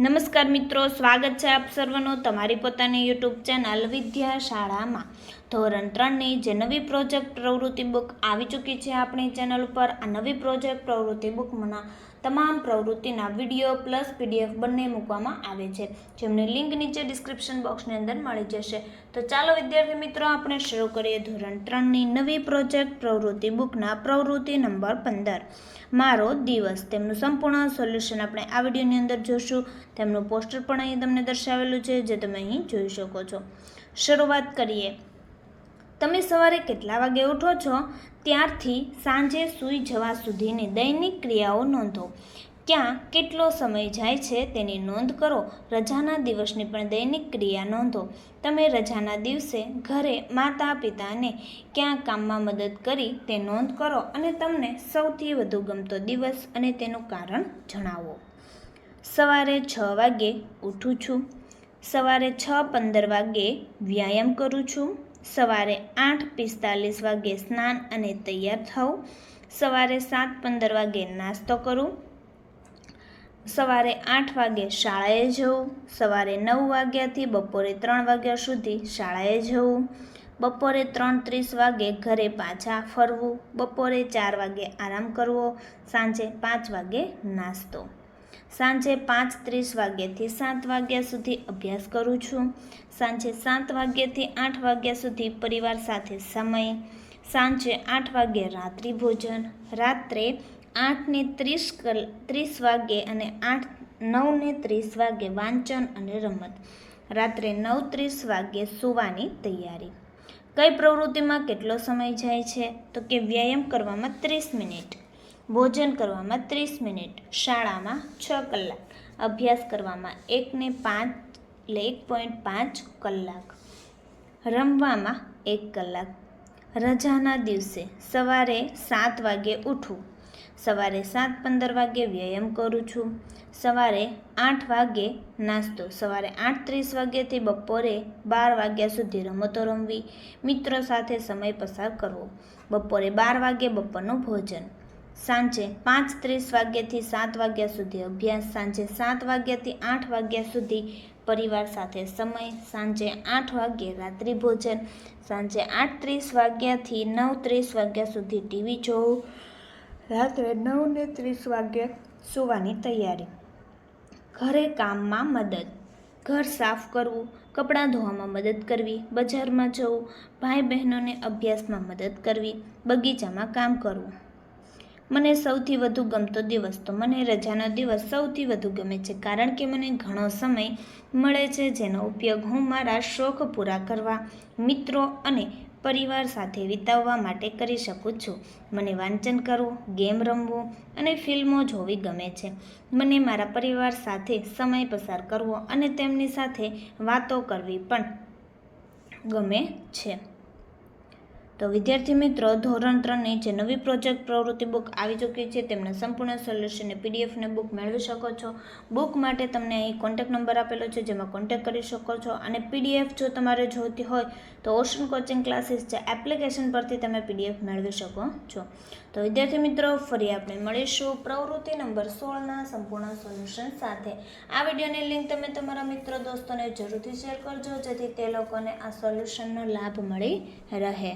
નમસ્કાર મિત્રો, સ્વાગત છે આપ સર્વનું તમારી પોતાની યુટ્યુબ ચેનલ વિદ્યા શાળામાં ધોરણ ત્રણની જે નવી પ્રોજેક્ટ પ્રવૃત્તિ બુક આવી ચૂકી છે આપણી ચેનલ ઉપર, આ નવી પ્રોજેક્ટ પ્રવૃત્તિ બુકમાંના તમામ પ્રવૃત્તિના વીડિયો પ્લસ પીડીએફ બંને મૂકવામાં આવે છે, જેમની લિંક નીચે ડિસ્ક્રિપ્શન બોક્સની અંદર મળી જશે. તો ચાલો, વિદ્યાર્થી મિત્રો, આપણે શરૂ કરીએ ધોરણ ત્રણની નવી પ્રોજેક્ટ પ્રવૃત્તિ બુકના પ્રવૃત્તિ નંબર પંદર. મારો દિવસ. તેમનું સંપૂર્ણ સોલ્યુશન આપણે આ વિડીયોની અંદર જોશું. તેમનું પોસ્ટર પણ અહીં તમને દર્શાવેલું છે, જે તમે અહીં જોઈ શકો છો. શરૂઆત કરીએ. તમે સવારે કેટલા વાગે ઉઠો છો? ત્યારથી સાંજે સૂઈ જવા સુધીની દૈનિક ક્રિયાઓ નોંધો. ક્યાં કેટલો સમય જાય છે તેની નોંધ કરો. રજાના દિવસની પણ દૈનિક ક્રિયા નોંધો. તમે રજાના દિવસે ઘરે માતા પિતાને ક્યાં કામમાં મદદ કરી તે નોંધ કરો અને તમને સૌથી વધુ ગમતો દિવસ અને તેનું કારણ જણાવો. સવારે છ વાગે ઉઠું છું. સવારે છ પંદર વાગે વ્યાયામ કરું છું. સવારે આઠ પિસ્તાલીસ વાગે સ્નાન અને તૈયાર થવું સવારે સાત પંદર વાગે નાસ્તો કરું. સવારે આઠ વાગે શાળાએ જવું સવારે નવ વાગ્યાથી બપોરે ત્રણ વાગ્યા સુધી શાળાએ જવું બપોરે ત્રણ ત્રીસ વાગે ઘરે પાછા ફરવું. બપોરે ચાર વાગે આરામ કરવો. સાંજે પાંચ વાગે નાસ્તો. સાંજે પાંચ ત્રીસ વાગ્યાથી સાત વાગ્યા સુધી અભ્યાસ કરું છું. સાંજે સાત વાગ્યાથી આઠ વાગ્યા સુધી પરિવાર સાથે સમય. સાંજે આઠ વાગે રાત્રિ ભોજન. રાત્રે આઠને ત્રીસ કલ, ત્રીસ વાગે અને આઠ, નવને ત્રીસ વાગે વાંચન અને રમત. રાત્રે નવ ત્રીસ વાગે સૂવાની તૈયારી. કઈ પ્રવૃત્તિમાં કેટલો સમય જાય છે? તો કે વ્યાયામ કરવામાં ત્રીસ મિનિટ. ભોજન કરવામાં ત્રીસ મિનિટ, શાળામાં છ કલાક, અભ્યાસ કરવામાં એકને પાંચ એટલે એક પોઈન્ટ પાંચ કલાક, રમવામાં એક કલાક, રજાના દિવસે સવારે સાત વાગે ઉઠું સવારે સાત પંદર વાગે વ્યાયામ કરું છું, સવારે આઠ વાગે નાસ્તો, સવારે આઠ ત્રીસ વાગ્યાથી બપોરે બાર વાગ્યા સુધી રમતો રમવી, મિત્રો સાથે સમય પસાર કરવો, બપોરે બાર વાગે બપોરનું ભોજન. સાંજે પાંચ ત્રીસ વાગ્યાથી સાત વાગ્યા સુધી અભ્યાસ, સાંજે સાત વાગ્યાથી આઠ વાગ્યા સુધી પરિવાર સાથે સમય, સાંજે આઠ વાગ્યે રાત્રિ ભોજન, સાંજે આઠ ત્રીસ વાગ્યાથી નવ ત્રીસ વાગ્યા સુધી ટીવી જોવું, રાત્રે નવને ત્રીસ વાગ્યે સૂવાની તૈયારી. ઘરે કામમાં મદદ, ઘર સાફ કરવું, કપડાં ધોવામાં મદદ કરવી, બજારમાં જવું, ભાઈ બહેનોને અભ્યાસમાં મદદ કરવી, બગીચામાં કામ કરવું. મને સૌથી વધુ ગમતો દિવસ તો મને રજાનો દિવસ સૌથી વધુ ગમે છે, કારણ કે મને ઘણો સમય મળે છે, જેનો ઉપયોગ હું મારા શોખ પૂરા કરવા, મિત્રો અને પરિવાર સાથે વિતાવવા માટે કરી શકું છું. મને વાંચન કરવું, ગેમ રમવું અને ફિલ્મો જોવી ગમે છે. મને મારા પરિવાર સાથે સમય પસાર કરવો અને તેમની સાથે વાતો કરવી પણ ગમે છે. તો વિદ્યાર્થી મિત્રો, ધોરણ ત્રણની જે નવી પ્રોજેક્ટ પ્રવૃત્તિ બુક આવી ચૂકી છે, તેમના સંપૂર્ણ સોલ્યુશનને પીડીએફને બુક મેળવી શકો છો. બુક માટે તમને અહીં કોન્ટેક્ટ નંબર આપેલો છે, જેમાં કોન્ટેક્ટ કરી શકો છો. અને પીડીએફ જો તમારે જોઈતી હોય, તો ઓશન કોચિંગ ક્લાસીસ જે એપ્લિકેશન પરથી તમે પીડીએફ મેળવી શકો છો. તો વિદ્યાર્થી મિત્રો, ફરી આપણે મળીશું પ્રવૃત્તિ નંબર સોળના સંપૂર્ણ સોલ્યુશન સાથે. આ વિડીયોની લિંક તમે તમારા મિત્રો દોસ્તોને જરૂરથી શેર કરજો, જેથી તે લોકોને આ સોલ્યુશનનો લાભ મળી રહે.